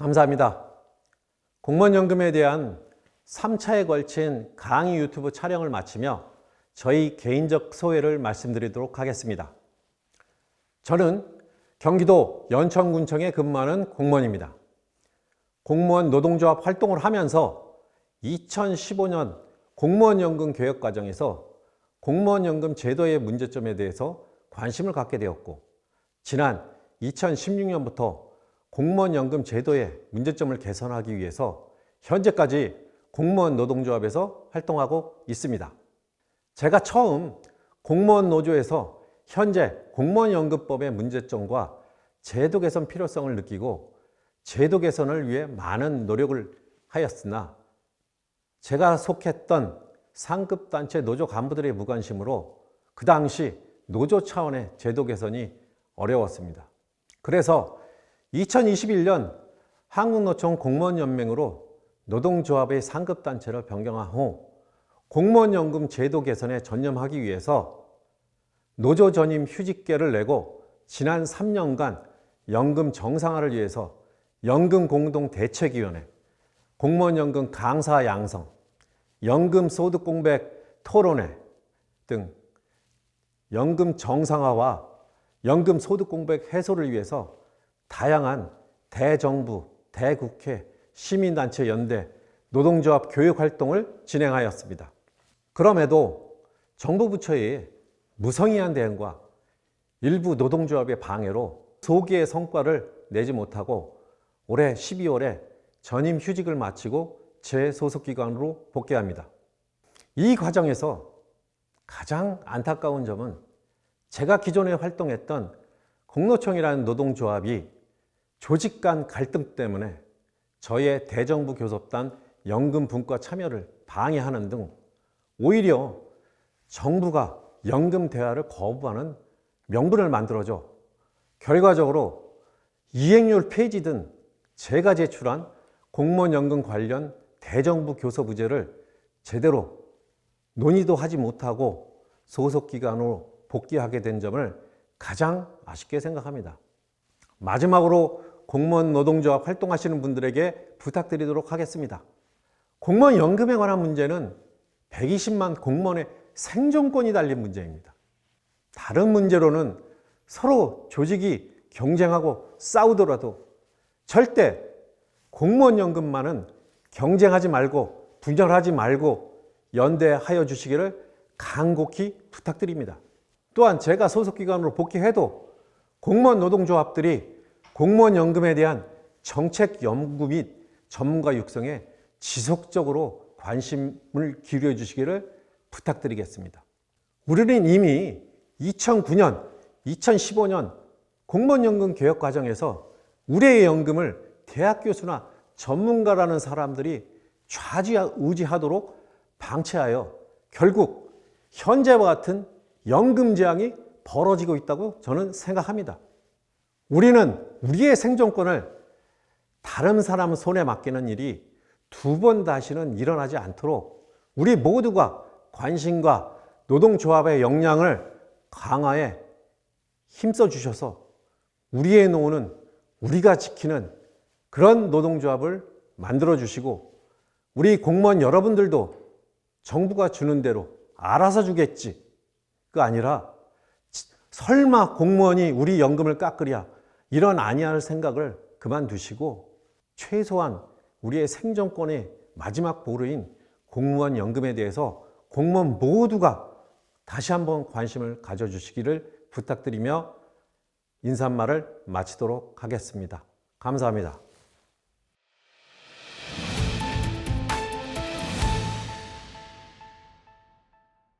감사합니다. 공무원연금에 대한 3차에 걸친 강의 유튜브 촬영을 마치며 저희 개인적 소회를 말씀드리도록 하겠습니다. 저는 경기도 연천군청에 근무하는 공무원입니다. 공무원 노동조합 활동을 하면서 2015년 공무원연금 개혁 과정에서 공무원연금 제도의 문제점에 대해서 관심을 갖게 되었고, 지난 2016년부터 공무원연금 제도의 문제점을 개선하기 위해서 현재까지 공무원 노동조합에서 활동하고 있습니다. 제가 처음 공무원 노조에서 현재 공무원연금법의 문제점과 제도 개선 필요성을 느끼고 제도 개선을 위해 많은 노력을 하였으나 제가 속했던 상급단체 노조 간부들의 무관심으로 그 당시 노조 차원의 제도 개선이 어려웠습니다. 그래서 2021년 한국노총 공무원연맹으로 노동조합의 상급단체를 변경한 후 공무원연금 제도 개선에 전념하기 위해서 노조 전임 휴직계를 내고 지난 3년간 연금 정상화를 위해서 연금 공동 대책위원회, 공무원연금 강사 양성, 연금 소득 공백 토론회 등 연금 정상화와 연금 소득 공백 해소를 위해서 다양한 대정부, 대국회, 시민단체 연대, 노동조합 교육 활동을 진행하였습니다. 그럼에도 정부 부처의 무성의한 대응과 일부 노동조합의 방해로 소기의 성과를 내지 못하고 올해 12월에 전임 휴직을 마치고 재소속 기관으로 복귀합니다. 이 과정에서 가장 안타까운 점은 제가 기존에 활동했던 공노총이라는 노동조합이 조직 간 갈등 때문에 저의 대정부 교섭단 연금 분과 참여를 방해하는 등 오히려 정부가 연금 대화를 거부하는 명분을 만들어줘 결과적으로 이행률 폐지든 제가 제출한 공무원 연금 관련 대정부 교섭 의제를 제대로 논의도 하지 못하고 소속 기관으로 복귀하게 된 점을 가장 아쉽게 생각합니다. 마지막으로 공무원 노동조합 활동하시는 분들에게 부탁드리도록 하겠습니다. 공무원 연금에 관한 문제는 120만 공무원의 생존권이 달린 문제입니다. 다른 문제로는 서로 조직이 경쟁하고 싸우더라도 절대 공무원 연금만은 경쟁하지 말고 분열하지 말고 연대하여 주시기를 간곡히 부탁드립니다. 또한 제가 소속기관으로 복귀해도 공무원 노동조합들이 공무원 연금에 대한 정책 연구 및 전문가 육성에 지속적으로 관심을 기울여 주시기를 부탁드리겠습니다. 우리는 이미 2009년, 2015년 공무원 연금 개혁 과정에서 우리의 연금을 대학 교수나 전문가라는 사람들이 좌지우지하도록 방치하여 결국 현재와 같은 연금 재앙이 벌어지고 있다고 저는 생각합니다. 우리는 우리의 생존권을 다른 사람 손에 맡기는 일이 두 번 다시는 일어나지 않도록 우리 모두가 관심과 노동조합의 역량을 강화해 힘써 주셔서 우리의 노후는 우리가 지키는 그런 노동조합을 만들어 주시고 우리 공무원 여러분들도 정부가 주는 대로 알아서 주겠지. 그 아니라 설마 공무원이 우리 연금을 깎으랴 이런 아니할 생각을 그만두시고 최소한 우리의 생존권의 마지막 보루인 공무원 연금에 대해서 공무원 모두가 다시 한번 관심을 가져주시기를 부탁드리며 인사말을 마치도록 하겠습니다. 감사합니다.